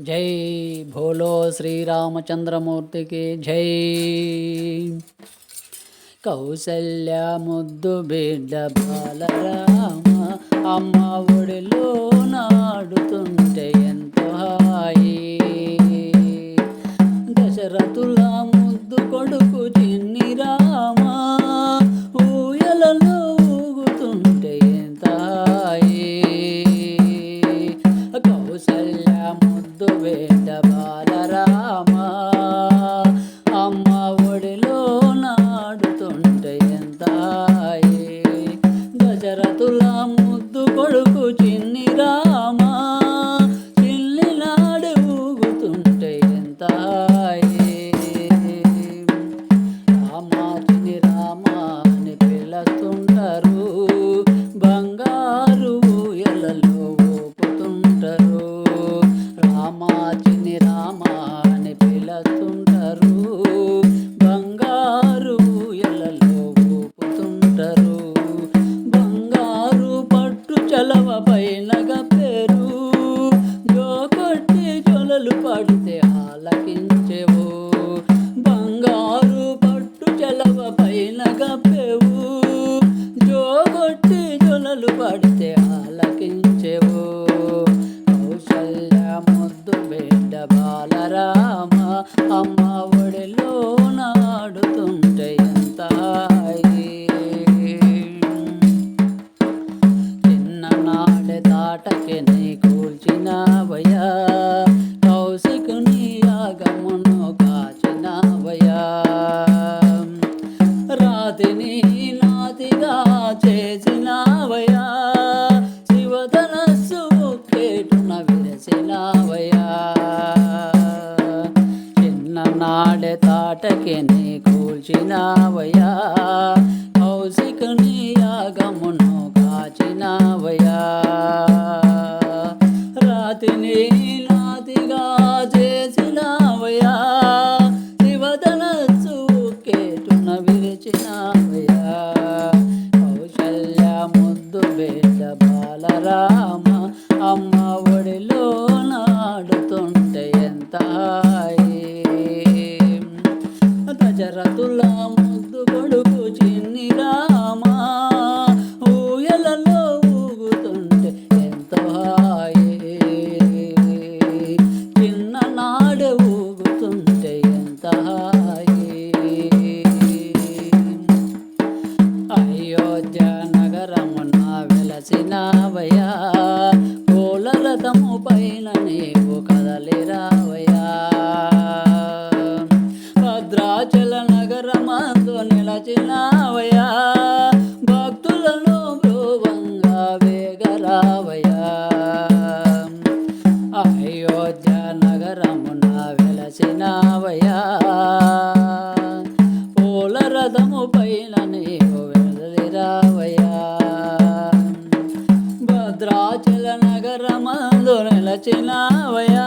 జై భోలో శ్రీరామచంద్రమూర్తికి జై. కౌసల్య ముద్దు బిడ్డ బాలరామ అమ్మ ఒడిలో నాడుతుంటే ఎంతో హాయి. దశరథుల ముద్దు కొడుకు పట్టు పైనగా కౌశికుని యాగమును కాచినవయా రాతిని నాతిగా చేసినవయా శివధనస్సు కేటున విరసినవయా చిన్ననాడే తాటకి నీ కూల్చినవయా కౌశికుని యాగమును కాచినవయా రాతిని ముద్దు బిడ్డ బాలరామ అమ్మ ఒడిలో నాడుతుంటే ఎంత హాయి. దశరథుల ముద్దు కొడుకు చిన్నిరా పైన పైన నీవు కదలిరావయా భద్రాచల నగరమందు నిలచినావయ్యా. భక్తులను బ్రువంగా వేగరావయ్యా. అయోధ్య నగరమున వెలసినా నిలచినవయా